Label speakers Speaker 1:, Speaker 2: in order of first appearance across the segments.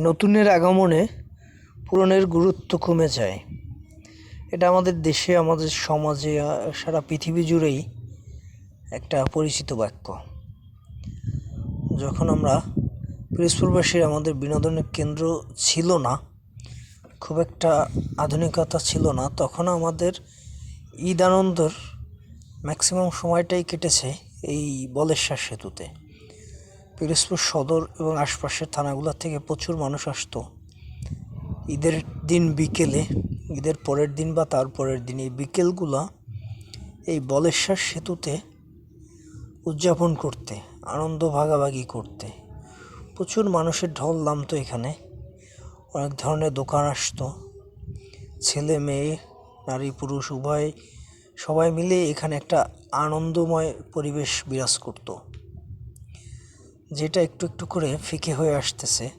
Speaker 1: নতুনের আগমনে পুরনের গুরুত্ব কমে যায়। এটা আমাদের দেশে, আমাদের সমাজে সারা পৃথিবী জুড়েই একটা পরিচিত বাক্য। যখন আমরা পিরোজপুরবাসীর আমাদের বিনোদনের কেন্দ্র ছিল না, খুব একটা আধুনিকতা ছিল না, তখন আমাদের ঈদ আনন্দর ম্যাক্সিমাম সময়টাই কেটেছে এই বলেশ্বর সেতুতে। পিরোজপুর সদর এবং আশপাশের থানাগুলো থেকে প্রচুর মানুষ আসতো। ঈদের দিন বিকেলে, ঈদের পরের দিন বা তার পরের দিন এই বিকেলগুলো এই বলেশ্বর সেতুতে উদযাপন করতে, আনন্দ ভাগাভাগি করতে। প্রচুর মানুষের ঢল নামতো এখানে, অনেক ধরনের দোকান আসতো। ছেলে, মেয়ে, নারী, পুরুষ, উভয় সবাই মিলে এখানে একটা আনন্দময় পরিবেশ বিরাজ করতো। যেটা একটু একটু করে ফিকে হয়ে আসতেছে,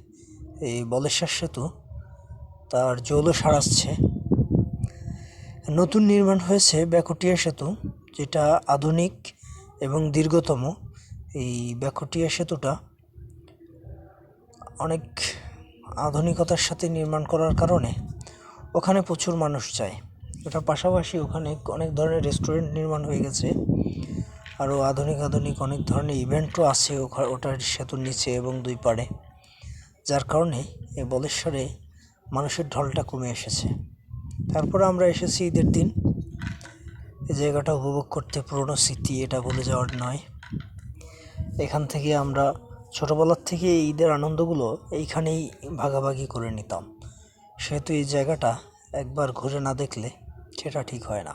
Speaker 1: এই বলেশ্বর সেতু, তার জৌল সারাচ্ছে নতুন নির্মাণ হয়েছে ব্যাকুটিয়া সেতু, যেটা আধুনিক এবং দীর্ঘতম। এই ব্যাকুটিয়া সেতুটা অনেক আধুনিকতার সাথে নির্মাণ করার কারণে ওখানে প্রচুর মানুষ যায়। ওটার পাশাপাশি ওখানে অনেক ধরনের রেস্টুরেন্ট নির্মাণ হয়ে গেছে। আরও আধুনিক আধুনিক অনেক ধরনের ইভেন্টও আছে ওটার সেতুর নিচে এবং দুই পাড়ে। যার কারণে এই বলেশ্বরে মানুষের ঢলটা কমে এসেছে। তারপরে আমরা এসেছি ঈদের দিন। এই জায়গাটা উপভোগ করতে পুরনো স্মৃতি, এটা ভুলে যাওয়ার নয়। এখান থেকে আমরা ছোটোবেলার থেকে ঈদের আনন্দগুলো এইখানেই ভাগাভাগি করে নিতাম। সেহেতু এই জায়গাটা একবার ঘুরে না দেখলে সেটা ঠিক হয় না।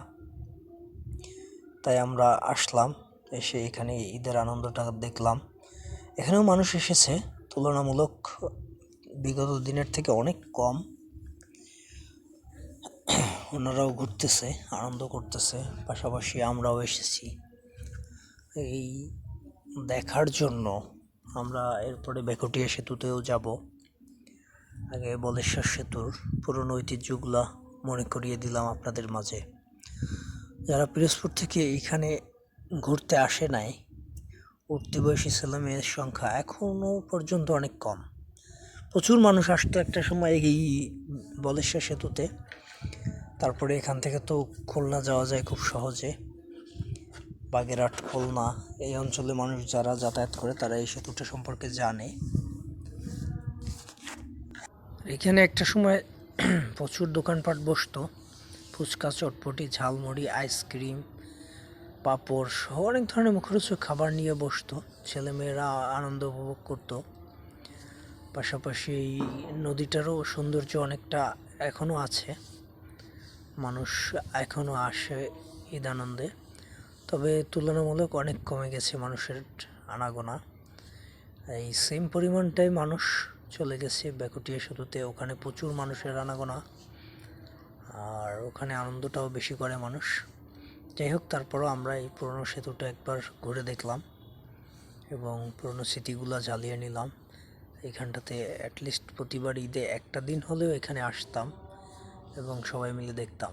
Speaker 1: তাই আমরা আসলাম। এসে এখানে ঈদের আনন্দটা দেখলাম। এখানেও মানুষ এসেছে, তুলনামূলক বিগত দিনের থেকে অনেক কম। ওনারাও ঘুরতেছে, আনন্দ করতেছে, পাশাপাশি আমরাও এসেছি। এই দেখার জন্য আমরা এরপরে বেকুটিয়া সেতুতেও যাব। আগে বলেশ্বর সেতুর পুরনো ঐতিহ্যগুলা মনে করিয়ে দিলাম আপনাদের মাঝে। যারা পিরোজপুর থেকে এইখানে ঘুরতে আসে নাই। উঠতি বয়সী ছেলে মেয়ের সংখ্যা এখনও পর্যন্ত অনেক কম। প্রচুর মানুষ আসতো একটা সময় এই বলেশ্বর সেতুতে। তারপরে এখান থেকে তো খুলনা যাওয়া যায় খুব সহজে। বাগেরহাট, খুলনা, এই অঞ্চলে মানুষ যারা যাতায়াত করে তারা এই সেতুটা সম্পর্কে জানে। এখানে একটা সময় প্রচুর দোকানপাট বসতো। ফুচকা, চটপটি, ঝালমুড়ি, আইসক্রিম পাঁপড় সহ অনেক ধরনের মুখরোচক খাবার নিয়ে বসতো। ছেলেমেয়েরা আনন্দ উপভোগ করতো। পাশাপাশি এই নদীটারও সৌন্দর্য অনেকটা এখনও আছে। মানুষ এখনও আসে ঈদ আনন্দে তবে তুলনামূলক অনেক কমে গেছে মানুষের আনাগোনা। এই সেম পরিমাণটাই মানুষ চলে গেছে ব্যাকুটিয়া সেতুতে। ওখানে প্রচুর মানুষের আনাগোনা। আর ওখানে আনন্দটাও বেশি করে মানুষ। যাই হোক, তারপরও আমরা এই পুরনো সেতুটা একবার ঘুরে দেখলাম এবং পুরনো স্মৃতিগুলো জ্বালিয়ে নিলাম। এখানটাতে অ্যাটলিস্ট প্রতিবার ঈদে একটা দিন হলেও এখানে আসতাম এবং সবাই মিলে দেখতাম।